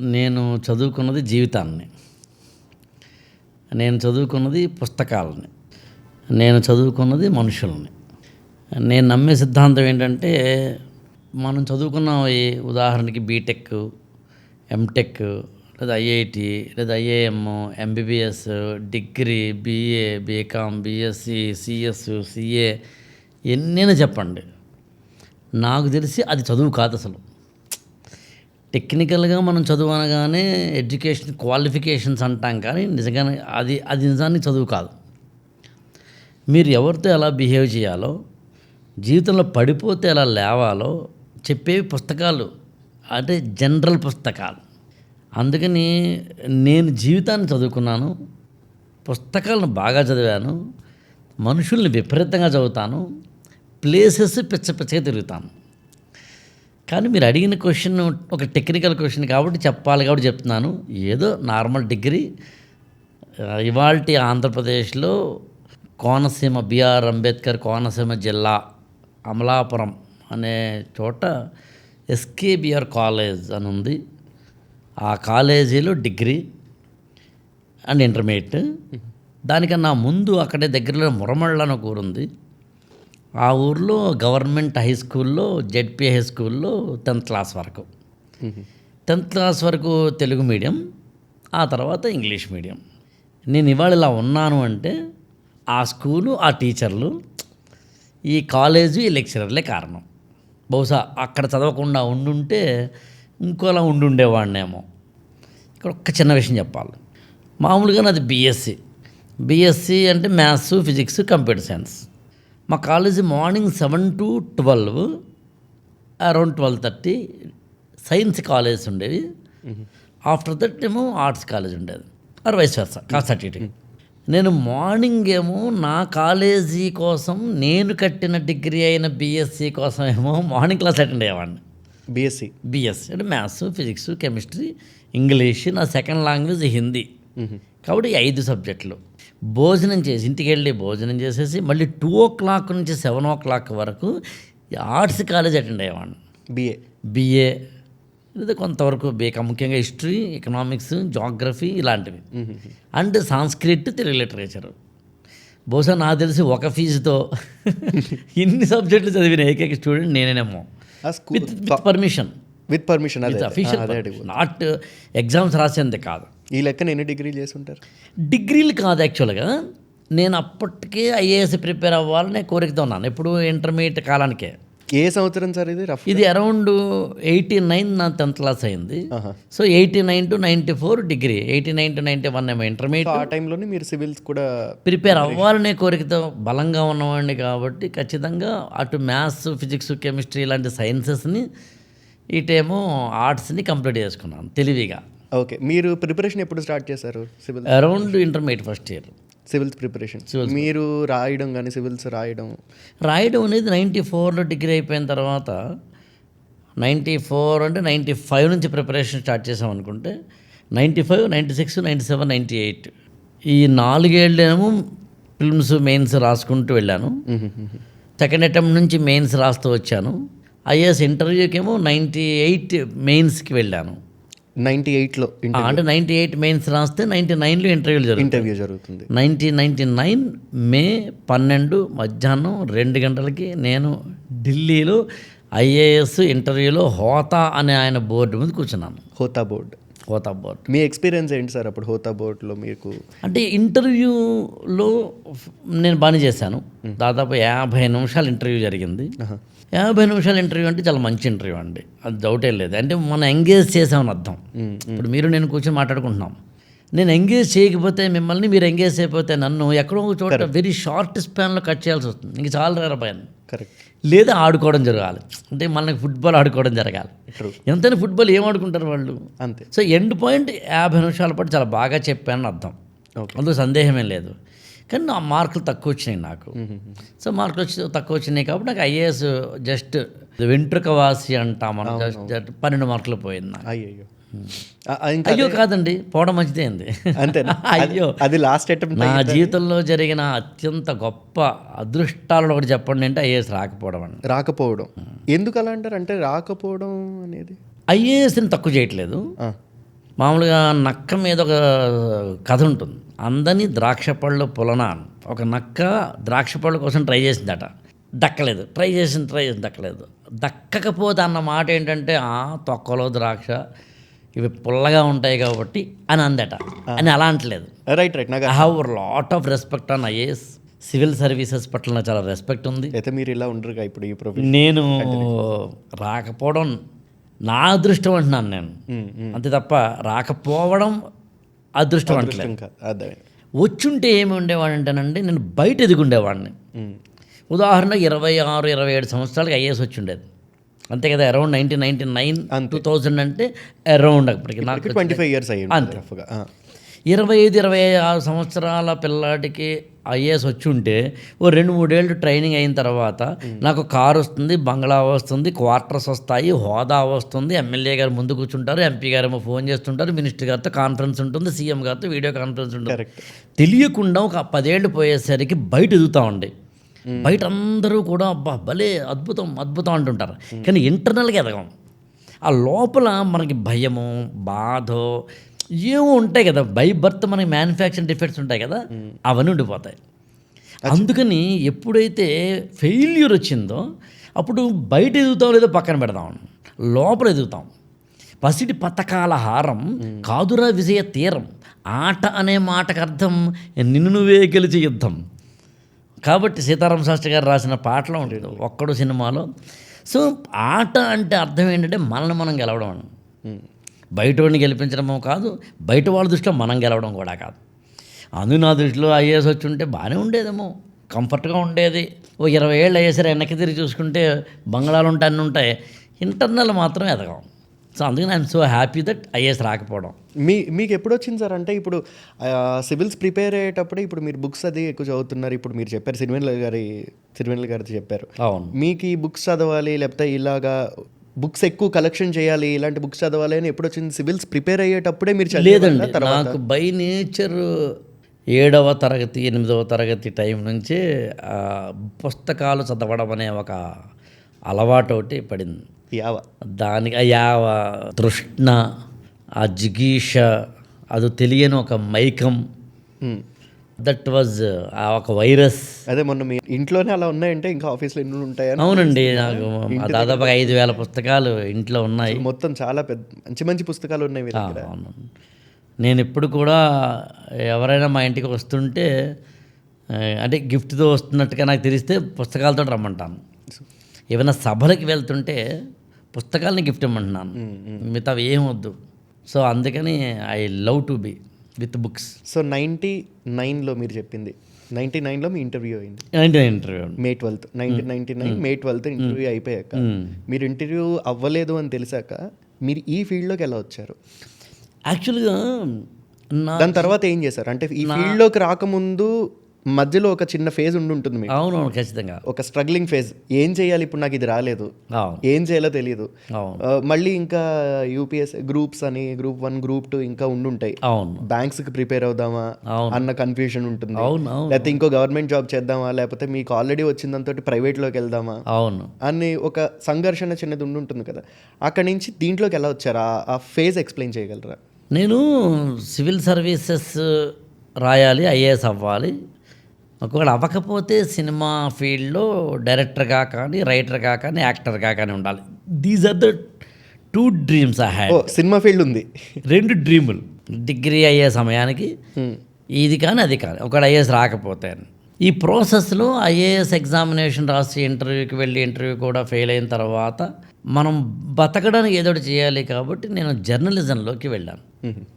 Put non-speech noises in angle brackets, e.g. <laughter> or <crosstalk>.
నేను చదువుకున్నది జీవితాన్ని. నేను చదువుకున్నది పుస్తకాలని. నేను చదువుకున్నది మనుషుల్ని. నేను నమ్మే సిద్ధాంతం ఏంటంటే మనం చదువుకున్న ఈ ఉదాహరణకి బీటెక్ ఎంటెక్ లేదా ఐఐటి లేదా IAM MBBS degree BA BCom BSc CS CA ఎన్నైనా చెప్పండి. నాకు తెలిసి అది చదువు కాదు అసలు. టెక్నికల్గా మనం చదువు అనగానే ఎడ్యుకేషన్ క్వాలిఫికేషన్స్ అంటాం కానీ నిజంగానే అది అది నిజానికి చదువు కాదు. మీరు ఎవరితో ఎలా బిహేవ్ చేయాలో జీవితంలో పడిపోతే ఎలా లేవాలో చెప్పేవి పుస్తకాలు అంటే జనరల్ పుస్తకాలు. అందుకని నేను జీవితాన్ని చదువుకున్నాను పుస్తకాలను బాగా చదివాను మనుషుల్ని విపరీతంగా చదువుతాను ప్లేసెస్ పిచ్చ పిచ్చగా తిరుగుతాను. కానీ మీరు అడిగిన క్వశ్చన్ ఒక టెక్నికల్ క్వశ్చన్ కాబట్టి చెప్పాలి కాబట్టి చెప్తున్నాను. ఏదో నార్మల్ డిగ్రీ ఇవాళ ఆంధ్రప్రదేశ్లో కోనసీమ బిఆర్ అంబేద్కర్ కోనసీమ జిల్లా అమలాపురం అనే చోట ఎస్కేబిఆర్ కాలేజ్ అని ఉంది. ఆ కాలేజీలో డిగ్రీ అండ్ ఇంటర్మీడియట్. దానికన్నా ముందు అక్కడే దగ్గరలో మురమళ్ళ అని ఒక ఊరు ఉంది. ఆ ఊర్లో గవర్నమెంట్ హై స్కూల్లో జెడ్పీ హై స్కూల్లో టెన్త్ క్లాస్ వరకు. టెన్త్ క్లాస్ వరకు తెలుగు మీడియం ఆ తర్వాత ఇంగ్లీష్ మీడియం. నేను ఇవాళ ఇలా ఉన్నాను అంటే ఆ స్కూలు ఆ టీచర్లు ఈ కాలేజు ఈ లెక్చరర్లే కారణం. బహుశా అక్కడ చదవకుండా ఉండుంటే ఇంకోలా ఉండుండేవాడినేమో. ఇక్కడ ఒక్క చిన్న విషయం చెప్పాలి. మామూలుగా నాది బీఎస్సీ. బీఎస్సీ అంటే మ్యాథ్స్ ఫిజిక్స్ కంప్యూటర్ సైన్స్. మా college morning seven to twelve around twelve thirty science college ఉండేవి ఆఫ్టర్ దట్ ఏమో ఆర్ట్స్ కాలేజ్ ఉండేది ఆర్ వైస్ వర్సా ఇటు. నేను మార్నింగ్ ఏమో నా కాలేజీ కోసం నేను కట్టిన డిగ్రీ అయిన బీఎస్సీ కోసం ఏమో మార్నింగ్ క్లాస్ అటెండ్ అయ్యేవాడిని. బీఎస్సీ? బిఎస్ అంటే మ్యాథ్స్ ఫిజిక్స్ కెమిస్ట్రీ ఇంగ్లీష్ నా సెకండ్ లాంగ్వేజ్ హిందీ. కాబట్టి ఐదు సబ్జెక్టులు. భోజనం చేసి ఇంటికి వెళ్ళి భోజనం చేసేసి మళ్ళీ టూ ఓ క్లాక్ నుంచి సెవెన్ ఓ క్లాక్ వరకు ఆర్ట్స్ కాలేజ్ అటెండ్ అయ్యేవాడిని. బిఏ బిఏ లేదా కొంతవరకు బీకా ముఖ్యంగా హిస్టరీ ఎకనామిక్స్ జాగ్రఫీ ఇలాంటివి. And Sanskrit Telugu literature. బహుశా నాకు తెలిసి ఒక ఫీజుతో ఇన్ని సబ్జెక్టులు చదివిన ఏకైక student నేనేనేమో. With permission. With permission. Official not exams రాసేందుకు కాదు. ఈ లెక్కన ఎన్ని డిగ్రీలు చేసి ఉంటారు డిగ్రీలు కాదు యాక్చువల్గా. నేను అప్పటికే ఐఏఎస్ ప్రిపేర్ అవ్వాలని కోరికతో ఉన్నాను. ఎప్పుడు ఇంటర్మీడియట్ కాలానికే. ఏ సంవత్సరం సార్ ఇది రఫ్ ఇది అరౌండ్ ఎయిటీ నైన్ నా టెన్త్ క్లాస్ అయింది. So eighty nine to ninety four degree. Eighty nine to ninety one ఏమో ఇంటర్మీడియట్. ఆ టైంలోనే మీరు సివిల్స్ కూడా ప్రిపేర్ అవ్వాలనే కోరికతో బలంగా ఉన్నవాడిని కాబట్టి ఖచ్చితంగా అటు మ్యాథ్స్ ఫిజిక్స్ కెమిస్ట్రీ ఇలాంటి సైన్సెస్ని ఇటేమో ఆర్ట్స్ని కంప్లీట్ చేసుకున్నాను తెలివిగా. ఓకే. మీరు ప్రిపరేషన్ ఎప్పుడు స్టార్ట్ చేశారు civil? Around intermediate first year. Civils preparation. మీరు రాయడం కానీ సివిల్స్ రాయడం? రాయడం అనేది నైంటీ ఫోర్లో డిగ్రీ అయిపోయిన తర్వాత నైంటీ ఫోర్ అంటే నైంటీ ఫైవ్ నుంచి ప్రిపరేషన్ స్టార్ట్ చేసాం అనుకుంటే ninety five ninety six ninety seven ninety eight ఈ నాలుగేళ్ళేమో ఫిల్మ్స్ మెయిన్స్ రాసుకుంటూ వెళ్ళాను. సెకండ్ అటెంప్ట్ నుంచి మెయిన్స్ రాస్తూ వచ్చాను. ఐఏఎస్ ఇంటర్వ్యూకేమో నైంటీ ఎయిట్ మెయిన్స్కి వెళ్ళాను. నైంటీ ఎయిట్లో అంటే నైంటీ ఎయిట్ మెయిన్స్ రాస్తే నైంటీ నైన్లో ఇంటర్వ్యూలు జరుగుతాయి. ఇంటర్వ్యూ జరుగుతుంది. నైన్టీన్ నైంటీ నైన్ మే పన్నెండు మధ్యాహ్నం రెండు గంటలకి నేను ఢిల్లీలో ఐఏఎస్ ఇంటర్వ్యూలో హోతా అనే ఆయన బోర్డు మీద కూర్చున్నాను. హోతా బోర్డ్. హోతా బోర్డు మీ ఎక్స్పీరియన్స్ ఏంటి సార్ అప్పుడు హోతా బోర్డ్లో మీకు? అంటే ఇంటర్వ్యూలో నేను బాగానే చేశాను. దాదాపు యాభై నిమిషాలు ఇంటర్వ్యూ జరిగింది. యాభై నిమిషాల ఇంటర్వ్యూ అంటే చాలా మంచి ఇంటర్వ్యూ అండి. అది డౌటే లేదు. అంటే మనం ఎంగేజ్ చేసామని అర్థం. ఇప్పుడు మీరు నేను కూర్చొని మాట్లాడుకుంటున్నాం. నేను ఎంగేజ్ చేయకపోతే మిమ్మల్ని మీరు ఎంగేజ్ చేయకపోతే నన్ను ఎక్కడో ఒక చోట వెరీ షార్ట్ స్పాన్లో కట్ చేయాల్సి వస్తుంది. ఇంక చాలా రేరపోయాను కరెక్ట్ లేదా ఆడుకోవడం జరగాలి. అంటే మనకి ఫుట్బాల్ ఆడుకోవడం జరగాలి. ఎంతైనా ఫుట్బాల్ ఏం ఆడుకుంటారు వాళ్ళు? అంతే. సో ఎండ్ పాయింట్ యాభై నిమిషాల పాటు చాలా బాగా చెప్పానని అర్థం. అందులో సందేహమే లేదు. కానీ నా మార్కులు తక్కువ వచ్చినాయి నాకు. సో మార్కులు వచ్చి తక్కువ వచ్చినాయి కాబట్టి నాకు ఐఏఎస్ జస్ట్ వెంట్రుక వాసి అంటాం మనం. జస్ట్ పన్నెండు మార్కులు పోయింది నాకు. అయ్యో అయ్యో కాదండి పోవడం మంచిదే అంది. అంతేనా? <laughs> అయ్యో. అది లాస్ట్ అటెంప్ట్ నా జీవితంలో జరిగిన అత్యంత గొప్ప అదృష్టాలలో ఒకటి చెప్పండి అంటే ఐఏఎస్ రాకపోవడం అండి. రాకపోవడం. ఎందుకు అలా అంటారు? అంటే రాకపోవడం అనేది? ఐఏఎస్ని తక్కువ చేయట్లేదు. మామూలుగా నక్క మీద ఒక కథ ఉంటుంది. అందని ద్రాక్ష పళ్ళు పులన. ఒక నక్క ద్రాక్ష పళ్ళ కోసం ట్రై చేసిందట. దక్కలేదు. ట్రై చేసిన ట్రై చేసి దక్కలేదు. దక్కకపోతే అన్న మాట ఏంటంటే ఆ తొక్కలో ద్రాక్ష ఇవి పుల్లగా ఉంటాయి కాబట్టి అని అందట. అని అలా అంటలేదు. రైట్ రైట్ నాకు I have lot of respect on IAS civil services పట్ల నాకు చాలా రెస్పెక్ట్ ఉంది. అయితే మీరు ఇలా ఉండరుగా ఇప్పుడు ఈ ప్రొఫెషన్ నేను రాకపోవడం నా అదృష్టం అంటున్నాను నేను. అంతే తప్ప రాకపోవడం అదృష్టం అంటలేదు. వచ్చుంటే ఏమి ఉండేవాడు అంటేనండి నేను బయట ఎదుగుండేవాడిని. ఉదాహరణ ఇరవై ఆరు ఇరవై ఏడు సంవత్సరాలకి ఐఏఎస్ వచ్చి ఉండేది అంతే కదా around nineteen ninety nine two thousand అంటే అరౌండ్ అప్పటికి. నాకు ట్వంటీ ఫైవ్ ఇయర్స్ అయ్యి అంతే. ఇరవై ఐదు ఇరవై ఆరు సంవత్సరాల పిల్లాడికి ఐఏఎస్ వచ్చి ఉంటే ఓ రెండు మూడేళ్ళు ట్రైనింగ్ అయిన తర్వాత నాకు కారు వస్తుంది బంగ్లా వస్తుంది క్వార్టర్స్ వస్తాయి హోదా వస్తుంది ఎమ్మెల్యే గారు ముందు కూర్చుంటారు ఎంపీ గారు ఫోన్ చేస్తుంటారు మినిస్టర్ గారితో కాన్ఫరెన్స్ ఉంటుంది సీఎం గారితో వీడియో కాన్ఫరెన్స్ ఉంటుంది. తెలియకుండా ఒక పదేళ్ళు పోయేసరికి బయట ఎదుగుతూ ఉండే. బయట అందరూ కూడా అబ్బా భలే అద్భుతం అద్భుతం అంటుంటారు. కానీ ఇంటర్నల్గా ఎదగం. ఆ లోపల మనకి భయము బాధో ఏమో ఉంటాయి కదా. బై బర్త్ మనకి మ్యానుఫ్యాక్చరింగ్ డిఫెక్ట్స్ ఉంటాయి కదా. అవన్నీ ఉండిపోతాయి. అందుకని ఎప్పుడైతే ఫెయిల్యూర్ వచ్చిందో అప్పుడు బయట ఎదుగుతాం లేదో పక్కన పెడదాం. లోపల ఎదుగుతాం. పసిడి పతకాల హారం కాదురా విజయ తీరం. ఆట అనే మాటకు అర్థం నిన్ను నువ్వే గెలిచి యుద్ధం. కాబట్టి సీతారామ శాస్త్రి గారు రాసిన పాటలో ఉండేది ఒక్కడు సినిమాలో. సో ఆట అంటే అర్థం ఏంటంటే మనల్ని మనం గెలవడం అని బయట వాడిని గెలిపించడమో కాదు బయట వాళ్ళ దృష్టిలో మనం గెలవడం కూడా కాదు. అందు నా దృష్టిలో ఐఏఎస్ వచ్చి ఉంటే బాగానే ఉండేదేమో. కంఫర్ట్గా ఉండేది. ఓ ఇరవై ఏళ్ళు అయ్యేసరి వెనక్కి తిరిగి చూసుకుంటే బంగ్లాలు ఉంటాయి అన్నీ ఉంటాయి. ఇంటర్నల్ మాత్రం ఎదగం. సో అందుకని I'm so happy that IAS రాకపోవడం. మీ మీకు ఎప్పుడు వచ్చింది సార్? అంటే ఇప్పుడు సివిల్స్ ప్రిపేర్ అయ్యేటప్పుడు ఇప్పుడు మీరు బుక్స్ అది ఎక్కువ చదువుతున్నారు. ఇప్పుడు మీరు చెప్పారు సిరివెన్ల గారి సిరివెన్ల గారితో చెప్పారు. అవును. మీకు ఈ బుక్స్ చదవాలి లేకపోతే ఇలాగా బుక్స్ ఎక్కువ కలెక్షన్ చేయాలి ఇలాంటి బుక్స్ చదవాలి అని ఎప్పుడు వచ్చింది సివిల్స్ ప్రిపేర్ అయ్యేటప్పుడే మీరు? లేదండి. నాకు బై నేచర్ ఏడవ తరగతి ఎనిమిదవ తరగతి టైం నుంచి పుస్తకాలు చదవడం అనే ఒక అలవాటు ఒకటి పడింది. యావ. దానికి ఆ యావ తృష్ణ ఆ జిగీష అది తెలియని ఒక మైకం. దట్ వాజ్ ఆ ఒక వైరస్. అదే మొన్న మీ ఇంట్లోనే అలా ఉన్నాయంటే ఇంకా ఆఫీస్లో ఎన్ని ఉంటాయని అవునండి నాకు దాదాపుగా ఐదు వేల పుస్తకాలు ఇంట్లో ఉన్నాయి. మొత్తం చాలా పెద్ద మంచి మంచి పుస్తకాలు ఉన్నాయి అవును నేను ఎప్పుడు కూడా ఎవరైనా మా ఇంటికి వస్తుంటే అంటే గిఫ్ట్తో వస్తున్నట్టుగా నాకు తెలిస్తే పుస్తకాలతో రమ్మంటాను. ఏమైనా సభలకి వెళ్తుంటే పుస్తకాలని గిఫ్ట్ ఇమ్మంటున్నాను. మిగతా ఏం వద్దు. సో అందుకని I love to be with books so ninety నైన్లో మీరు చెప్పింది. నైంటీ నైన్లో మీ ఇంటర్వ్యూ అయింది. అంటే interview May twelfth. Nineteen ninety nine May twelfth interview అయిపోయాక మీరు ఇంటర్వ్యూ అవ్వలేదు అని తెలిసాక మీరు ఈ ఫీల్డ్లోకి ఎలా వచ్చారు? యాక్చువల్గా దాని తర్వాత ఏం చేశారు? అంటే ఈ ఫీల్డ్లోకి రాకముందు మధ్యలో ఒక చిన్న ఫేజ్ ఉండి ఉంటుంది మీకు. అవునవును ఖచ్చితంగా. ఒక స్ట్రగ్లింగ్ ఫేజ్ ఏం చేయాలి ఇప్పుడు నాకు ఇది రాలేదు. అవును. ఏం చేయాలో తెలియదు అవును. మళ్ళీ ఇంకా యూపీఎస్ గ్రూప్స్ అని గ్రూప్ వన్ గ్రూప్ టూ ఇంకా ఉండుంటాయి. అవును. బ్యాంక్స్కి ప్రిపేర్ అవుదామా అవును. అన్న కన్ఫ్యూజన్ ఉంటుంది. అవును అవును. లేకపోతే ఇంకో గవర్నమెంట్ జాబ్ చేద్దామా? లేకపోతే మీకు ఆల్రెడీ వచ్చిందంతో ప్రైవేట్లోకి వెళ్దామా? అవును. అని ఒక సంఘర్షణ చిన్నది ఉండి ఉంటుంది కదా. అక్కడి నుంచి దీంట్లోకి ఎలా వచ్చారు? ఆ ఫేజ్ ఎక్స్ప్లెయిన్ చేయగలరా? నేను సివిల్ సర్వీసెస్ రాయాలి ఐఏఎస్ అవ్వాలి. ఒకవేళ అవ్వకపోతే సినిమా ఫీల్డ్లో డైరెక్టర్గా కానీ రైటర్గా కానీ యాక్టర్గా కానీ ఉండాలి. These are the two dreams I had cinema field ఉంది. రెండు డ్రీములు డిగ్రీ అయ్యే సమయానికి. ఇది కానీ అది కానీ. ఒకవేళ ఐఏఎస్ రాకపోతే. ఈ ప్రాసెస్లో ఐఏఎస్ ఎగ్జామినేషన్ రాసి ఇంటర్వ్యూకి వెళ్ళి ఇంటర్వ్యూ కూడా ఫెయిల్ అయిన తర్వాత మనం బతకడానికి ఏదో ఒకటి చేయాలి కాబట్టి నేను జర్నలిజంలోకి వెళ్ళాను.